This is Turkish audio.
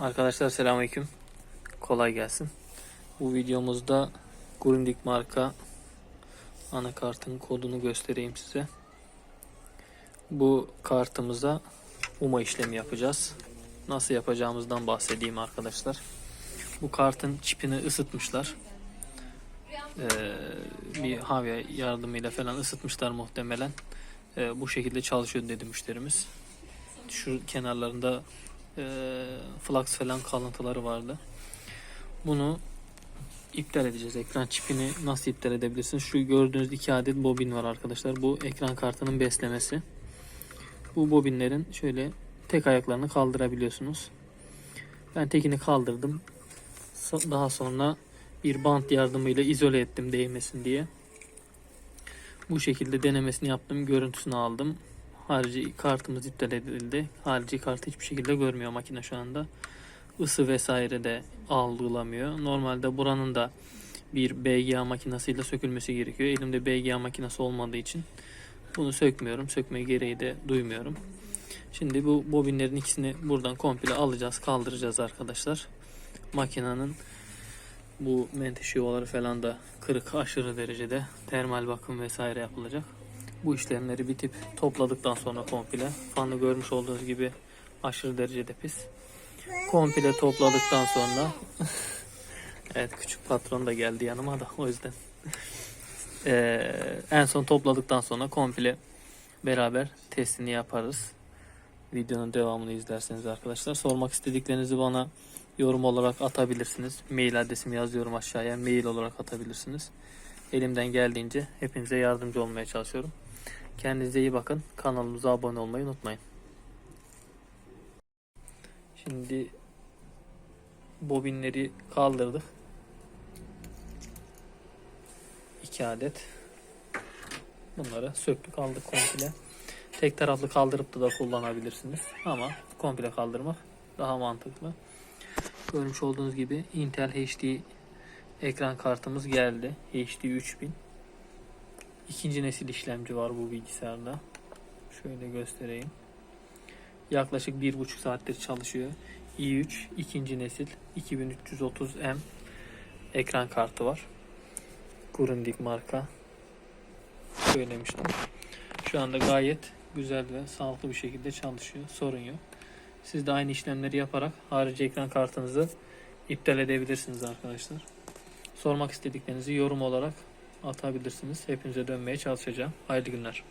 Arkadaşlar selamünaleyküm. Kolay gelsin. Bu videomuzda Grundig marka anakartın kodunu göstereyim size. Bu kartımıza UMA işlemi yapacağız. Nasıl yapacağımızdan bahsedeyim arkadaşlar. Bu kartın çipini ısıtmışlar. Ee, bir havya yardımıyla falan ısıtmışlar muhtemelen. Ee, bu şekilde çalışıyor dedi müşterimiz. Şu kenarlarında e, flux falan kalıntıları vardı. Bunu iptal edeceğiz. Ekran çipini nasıl iptal edebilirsiniz? Şu gördüğünüz iki adet bobin var arkadaşlar. Bu ekran kartının beslemesi. Bu bobinlerin şöyle tek ayaklarını kaldırabiliyorsunuz. Ben tekini kaldırdım. Daha sonra bir bant yardımıyla izole ettim değmesin diye. Bu şekilde denemesini yaptım. Görüntüsünü aldım. Harici kartımız iptal edildi. Harici kartı hiçbir şekilde görmüyor makine şu anda. Isı vesaire de algılamıyor. Normalde buranın da bir BGA makinesiyle sökülmesi gerekiyor. Elimde BGA makinesi olmadığı için bunu sökmüyorum. Sökme gereği de duymuyorum. Şimdi bu bobinlerin ikisini buradan komple alacağız, kaldıracağız arkadaşlar. Makinenin bu menteşe yuvaları falan da kırık aşırı derecede termal bakım vesaire yapılacak. Bu işlemleri bitip topladıktan sonra komple fanı görmüş olduğunuz gibi aşırı derecede pis. Komple topladıktan sonra evet küçük patron da geldi yanıma da o yüzden Ee, en son topladıktan sonra komple beraber testini yaparız. Videonun devamını izlerseniz arkadaşlar. Sormak istediklerinizi bana yorum olarak atabilirsiniz. Mail adresimi yazıyorum aşağıya. Mail olarak atabilirsiniz. Elimden geldiğince hepinize yardımcı olmaya çalışıyorum. Kendinize iyi bakın. Kanalımıza abone olmayı unutmayın. Şimdi bobinleri kaldırdık. 2 adet. Bunları söktük aldık komple. Tek taraflı kaldırıp da, da kullanabilirsiniz. Ama komple kaldırmak daha mantıklı. Görmüş olduğunuz gibi Intel HD ekran kartımız geldi. HD 3000. İkinci nesil işlemci var bu bilgisayarda. Şöyle göstereyim. Yaklaşık bir buçuk saattir çalışıyor. i3 ikinci nesil 2330M ekran kartı var. Grundig marka. Söylemiştim. Şu anda gayet güzel ve sağlıklı bir şekilde çalışıyor. Sorun yok. Siz de aynı işlemleri yaparak harici ekran kartınızı iptal edebilirsiniz arkadaşlar. Sormak istediklerinizi yorum olarak atabilirsiniz. Hepinize dönmeye çalışacağım. Hayırlı günler.